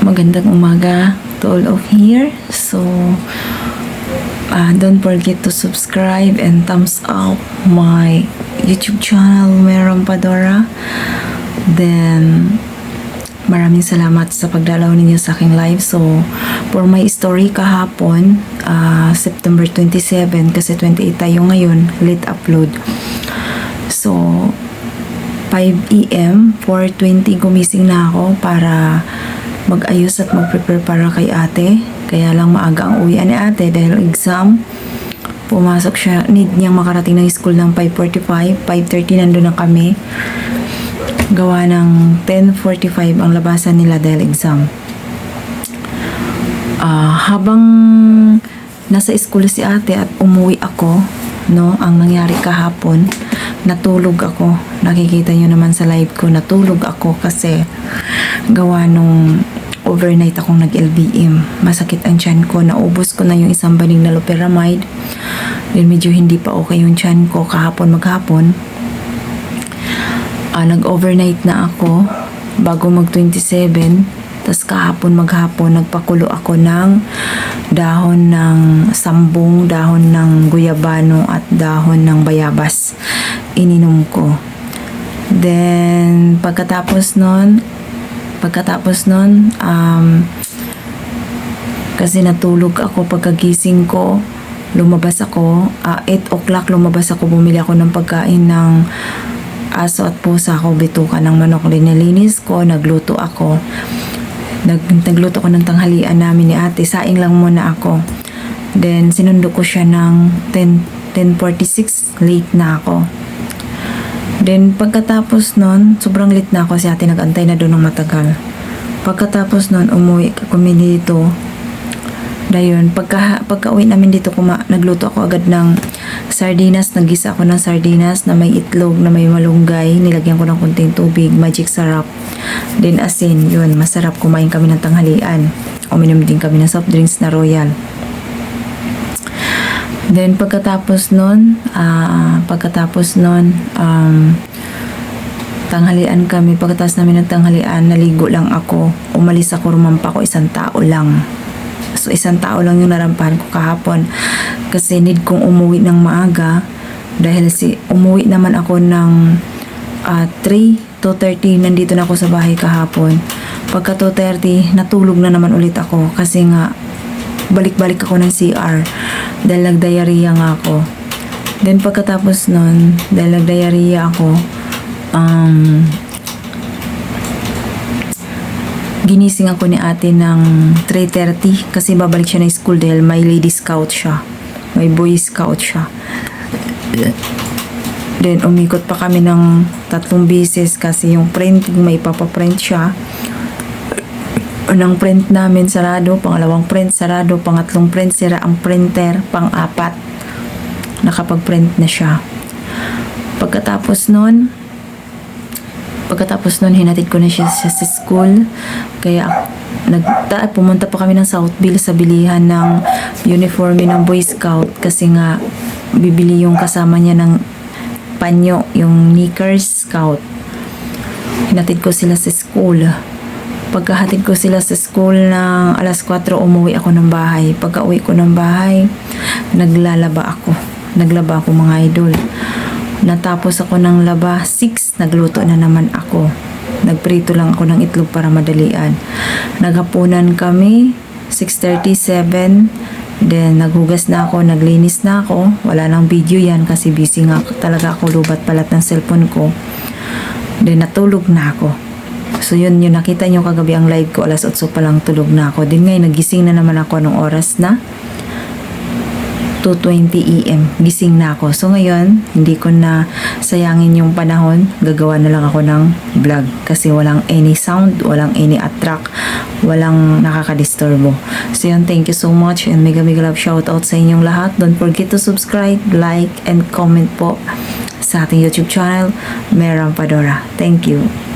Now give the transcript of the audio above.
Magandang umaga to all of here. So, uh, don't forget to subscribe and thumbs up my YouTube channel, Meron Padora. Then, maraming salamat sa pagdalaw ninyo sa aking live. So, for my story kahapon, uh, September 27, kasi 28 tayo ngayon, late upload. So, 5 a.m. 4.20 gumising na ako para mag-ayos at mag-prepare para kay ate. Kaya lang maaga ang uwi ni ate dahil exam. Pumasok siya, need niyang makarating ng school ng 5.45. 5.30 nandun na kami. Gawa ng 10.45 ang labasan nila dahil exam. Ah, habang nasa school si ate at umuwi ako, no, ang nangyari kahapon, natulog ako. Nakikita nyo naman sa live ko, natulog ako kasi gawa nung overnight akong nag-LBM. Masakit ang tiyan ko, naubos ko na yung isang banig na loperamide. Then medyo hindi pa okay yung tiyan ko kahapon maghapon. Ah, nag-overnight na ako bago mag-27. Tapos kahapon maghapon, nagpakulo ako ng dahon ng sambong, dahon ng guyabano at dahon ng bayabas. Ininom ko. Then, pagkatapos nun, pagkatapos nun, um, kasi natulog ako pagkagising ko, lumabas ako, ah, 8 o'clock lumabas ako, bumili ako ng pagkain ng aso at pusa ko, bituka ng manok, linilinis ko, nagluto ako. Nag, nagluto ko ng tanghalian namin ni ate, saing lang muna ako. Then, sinundo ko siya ng 10, 10.46, late na ako. Then, pagkatapos nun, sobrang late na ako si ate, nagantay na doon ng matagal. Pagkatapos nun, umuwi kami dito. Dayon, pagka, pagka uwi namin dito, kuma, nagluto ako agad ng sardinas. Naggisa ako ng sardinas na may itlog, na may malunggay. Nilagyan ko ng kunting tubig, magic sarap. Then asin, yun, masarap kumain kami ng tanghalian. Uminom din kami ng soft drinks na royal. Then pagkatapos nun, ah, pagkatapos nun, um, tanghalian kami. Pagkatapos namin ng tanghalian, naligo lang ako. Umalis ako, rumampa ko isang tao lang. So, isang tao lang yung narampahan ko kahapon. Kasi need kong umuwi ng maaga. Dahil si, umuwi naman ako ng ah, 3 to 30. Nandito na ako sa bahay kahapon. Pagka 2.30, natulog na naman ulit ako. Kasi nga, balik-balik ako ng CR. Dahil nag-diarrhea nga ako. Then pagkatapos nun, dahil nag-diarrhea ako, um, ginising ako ni ate ng 3.30 kasi babalik siya ng school dahil may lady scout siya. May boy scout siya. Then, umikot pa kami ng tatlong beses kasi yung print, may papaprint siya. Unang print namin sarado, pangalawang print sarado, pangatlong print sira ang printer, pang-apat. Nakapag-print na siya. Pagkatapos nun, pagkatapos nun, hinatid ko na siya sa, sa school. Kaya, nag, ta, pumunta pa kami ng Southville sa bilihan ng uniforme ng Boy Scout kasi nga, bibili yung kasama niya ng panyo, yung knickers scout. Hinatid ko sila sa school. Pagkahatid ko sila sa school ng alas 4, umuwi ako ng bahay. Pagka uwi ko ng bahay, naglalaba ako. Naglaba ako mga idol. Natapos ako ng laba, 6, nagluto na naman ako. Nagprito lang ako ng itlog para madalian. Naghapunan kami, 6.37. Then, naghugas na ako, naglinis na ako. Wala nang video yan kasi busy nga talaga ako lubat palat ng cellphone ko. Then, natulog na ako. So, yun, yun, nakita nyo kagabi ang live ko, alas 8 pa lang tulog na ako. Din ngayon, nagising na naman ako anong oras na. 2.20 AM. Gising na ako. So ngayon, hindi ko na sayangin yung panahon. Gagawa na lang ako ng vlog. Kasi walang any sound, walang any attract, walang nakakadisturbo. So yun, thank you so much and mega mega love shout out sa inyong lahat. Don't forget to subscribe, like, and comment po sa ating YouTube channel, Meram Padora. Thank you.